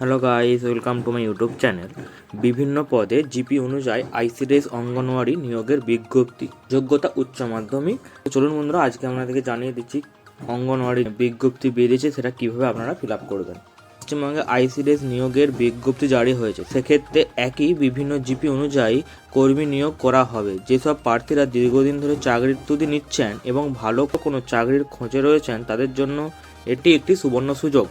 Hello guys welcome to my YouTube channel বিভিন্ন পদে GP অনুযায়ী আইসিডিএস অঙ্গনওয়াড়ি নিয়োগের বিজ্ঞপ্তি। যোগ্যতা উচ্চ মাধ্যমিক। চলুন বন্ধুরা, আজকে আপনাদেরকে জানিয়ে দিচ্ছি অঙ্গনওয়াড়ি বিজ্ঞপ্তি বেরিয়েছে, সেটা কীভাবে আপনারা ফিল আপ করবেন। পশ্চিমবঙ্গে আইসিডিএস নিয়োগের বিজ্ঞপ্তি জারি হয়েছে। সেক্ষেত্রে একই বিভিন্ন জিপি অনুযায়ী কর্মী নিয়োগ করা হবে। যেসব প্রার্থীরা দীর্ঘদিন ধরে চাকরির তুদি নিচ্ছেন এবং ভালো কোনো চাকরির খোঁজে রয়েছেন, তাদের জন্য এটি একটি সুবর্ণ সুযোগ।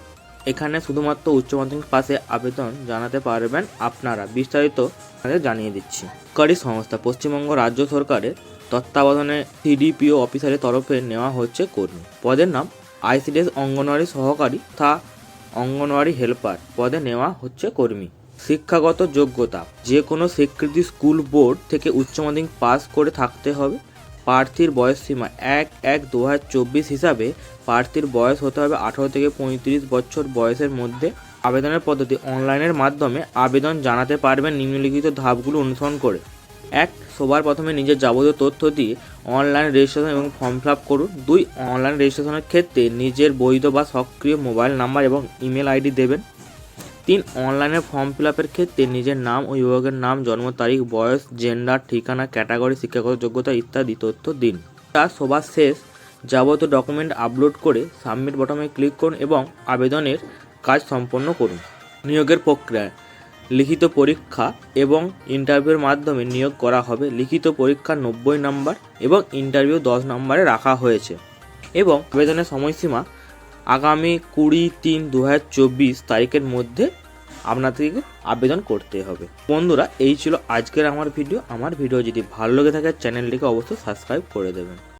এখানে শুধুমাত্র উচ্চ মাধ্যমিক পাশে আবেদন জানাতে পারবেন আপনারা। বিস্তারিত আপনাদের জানিয়ে দিচ্ছি। সরকারি সংস্থা, পশ্চিমবঙ্গ রাজ্য সরকারের তত্ত্বাবধানে সিডিপিও অফিসারের তরফে নেওয়া হচ্ছে কর্মী। পদের নাম আইসিডিএস অঙ্গনওয়াড়ি সহকারী তথা অঙ্গনওয়াড়ি হেল্পার পদে নেওয়া হচ্ছে কর্মী। শিক্ষাগত যোগ্যতা যে কোনো স্বীকৃতি স্কুল বোর্ড থেকে উচ্চ মাধ্যমিক পাস করে থাকতে হবে। প্রার্থীর বয়স সীমা এক এক দু হিসাবে প্রার্থীর বয়স হতে হবে আঠারো থেকে পঁয়ত্রিশ বছর বয়সের মধ্যে। আবেদনের পদ্ধতি অনলাইনের মাধ্যমে আবেদন জানাতে পারবেন নিম্নলিখিত ধাপগুলো অনুসরণ করে। এক, সবার প্রথমে নিজের যাবতীয় তথ্য দিয়ে অনলাইন রেজিস্ট্রেশন এবং ফর্ম ফিল আপ করুন। দুই, অনলাইন রেজিস্ট্রেশনের ক্ষেত্রে নিজের বৈধ বা সক্রিয় মোবাইল নাম্বার এবং ইমেল আইডি দেবেন। তিন অনলাইনে ফর্ম ফিল আপের ক্ষেত্রে নিজের নাম বিভাগের নাম, জন্ম তারিখ, বয়স জেন্ডার ঠিকানা ক্যাটাগরি শিক্ষাগত যোগ্যতা ইত্যাদি তথ্য দিন। তার সবার শেষ যাবতীয় ডকুমেন্ট আপলোড করে সাবমিট বটমে ক্লিক করুন এবং আবেদনের কাজ সম্পন্ন করুন। নিয়োগের প্রক্রিয়া লিখিত পরীক্ষা এবং ইন্টারভিউর মাধ্যমে নিয়োগ করা হবে। লিখিত পরীক্ষা নব্বই নম্বর এবং ইন্টারভিউ দশ নম্বরে রাখা হয়েছে এবং আবেদনের সময়সীমা আগামী কুড়ি তিন দু চব্বিশ তারিখের মধ্যে আপনাদেরকে আবেদন করতে হবে। বন্ধুরা, এই ছিল আজকের আমার ভিডিও। আমার ভিডিও যদি ভালো লেগে থাকে, চ্যানেলটিকে অবশ্যই সাবস্ক্রাইব করে দেবেন।